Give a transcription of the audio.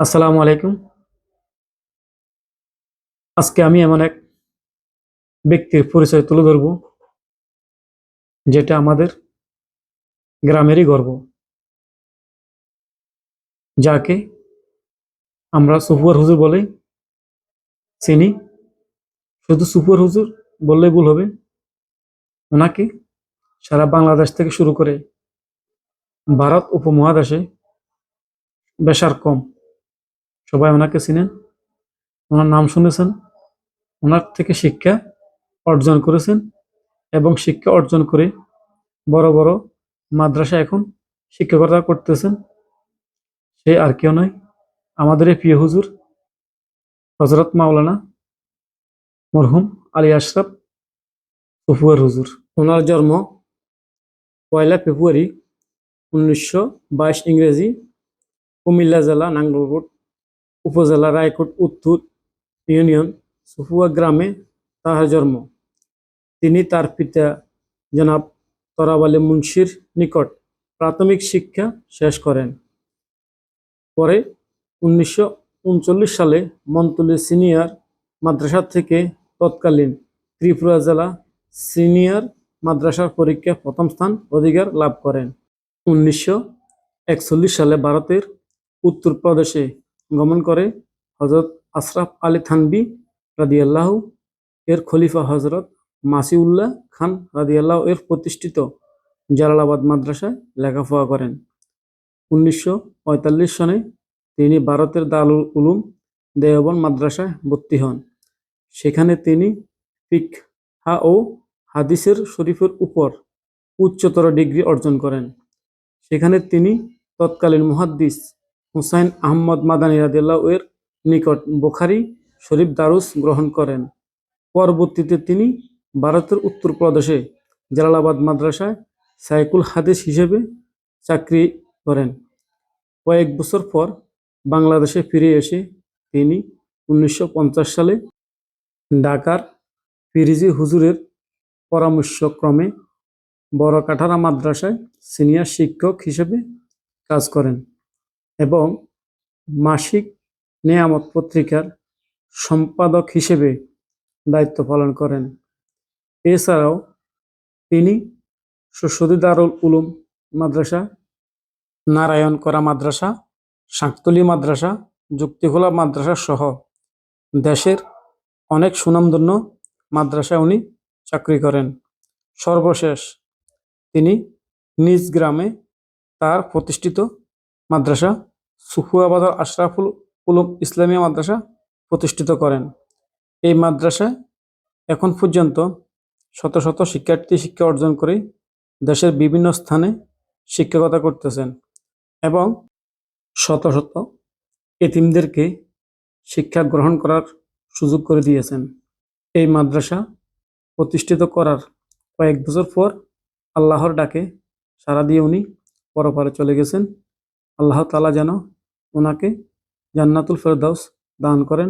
আসসালামু আলাইকুম। আজকে আমি এমন এক ব্যক্তির পরিচয় তুলে ধরব, যেটা আমাদের গ্রামেরই গর্ব। যাকে আমরা সুপুয়ার হুজুর বলেই চিনি। শুধু সুপুয়ার হুজুর বললেই ভুল হবে। ওনাকে সারা বাংলাদেশ থেকে শুরু করে ভারত উপমহাদেশে বেশার কম। সবাই ওনাকে চিনেন ওনার নাম শুনেছেন। ওনার থেকে শিক্ষা অর্জন করেছেন এবং শিক্ষা অর্জন করে বড় বড় মাদ্রাসা এখন শিক্ষকতা করতেছেন। সে আর কেউ নয়, আমাদের এই প্রিয় হুজুর হজরত মাওলানা মরহুম আলী আশরাফ ফুফুয়ার হুজুর। ওনার জন্ম পয়লা ফেব্রুয়ারি উনিশশো বাইশ ইংরেজি কুমিল্লা জেলা নাঙ্গলকোট উপজেলা রায়কোট উত্তর ইউনিয়ন সুফুয়া গ্রামে তাহার জন্ম। তিনি তার পিতা জনাব তরাব আলী মুন্সির নিকট প্রাথমিক শিক্ষা শেষ করেন। পরে উনিশশো উনচল্লিশ সালে মন্তলি সিনিয়র মাদ্রাসা থেকে তৎকালীন ত্রিপুরা জেলা সিনিয়র মাদ্রাসার পরীক্ষায় প্রথম স্থান অধিকার লাভ করেন। উনিশশো একচল্লিশ সালে ভারতের উত্তরপ্রদেশে গমন করে হজরত আশরাফ আলী থানবী রাদিয়াল্লাহু, এর খলিফা হজরত মাসিউল্লাহ খান রাদিয়াল্লাহু, এর প্রতিষ্ঠিত জালালাবাদ মাদ্রাসায় লেখাপড়া করেন। উনিশশো পঁয়তাল্লিশ সনে তিনি ভারতের দারুল উলুম দেওবন মাদ্রাসায় ভর্তি হন। সেখানে তিনি ফিকহা ও হাদিসের শরীফের উপর উচ্চতর ডিগ্রি অর্জন করেন। সেখানে তিনি তৎকালীন মুহাদ্দিস হুসাইন আহমদ মাদানী রাদিয়াল্লাহু এর নিকট বুখারী শরীফ দারুস গ্রহণ করেন। পরবর্তীতে তিনি ভারতের উত্তরপ্রদেশে জালালাবাদ মাদ্রাসায় সাইকুল হাদিস হিসেবে চাকরি করেন। কয়েক বছর পর বাংলাদেশে ফিরে এসে তিনি উনিশশো পঞ্চাশ সালে ঢাকার পিরিজি হুজুরের পরামর্শক্রমে বড় কাঠারা মাদ্রাসায় সিনিয়র শিক্ষক হিসেবে কাজ করেন। এবং মাসিক নেয়ামত পত্রিকার সম্পাদক হিসেবে দায়িত্ব পালন করেন। এছাড়াও তিনি সরস্বতী দারুল উলুম মাদ্রাসা, নারায়ণ করা মাদ্রাসা শাঁকতলি মাদ্রাসা, যুক্তিখোলা মাদ্রাসা সহ দেশের অনেক সুনামধন্য মাদ্রাসায় উনি চাকরি করেন। সর্বশেষ তিনি নিজ গ্রামে তার প্রতিষ্ঠিত মাদ্রাসা সুফুয়াবাদর আশরাফুল উলুম ইসলামিয়া মাদ্রাসা প্রতিষ্ঠিত করেন। এই মাদ্রাসায় এখন পর্যন্ত শত শত শিক্ষার্থী শিক্ষা অর্জন করে দেশের বিভিন্ন স্থানে শিক্ষকতা করতেছেন এবং শত শত এতিমদেরকে শিক্ষা গ্রহণ করার সুযোগ করে দিয়েছেন। এই মাদ্রাসা প্রতিষ্ঠিত করার কয়েক বছর পর আল্লাহর ডাকে সারা দিয়ে উনি পরপারে চলে গেছেন। আল্লাহ তালা যেন ওনাকে জান্নাতুল ফেরদাউস দান করেন।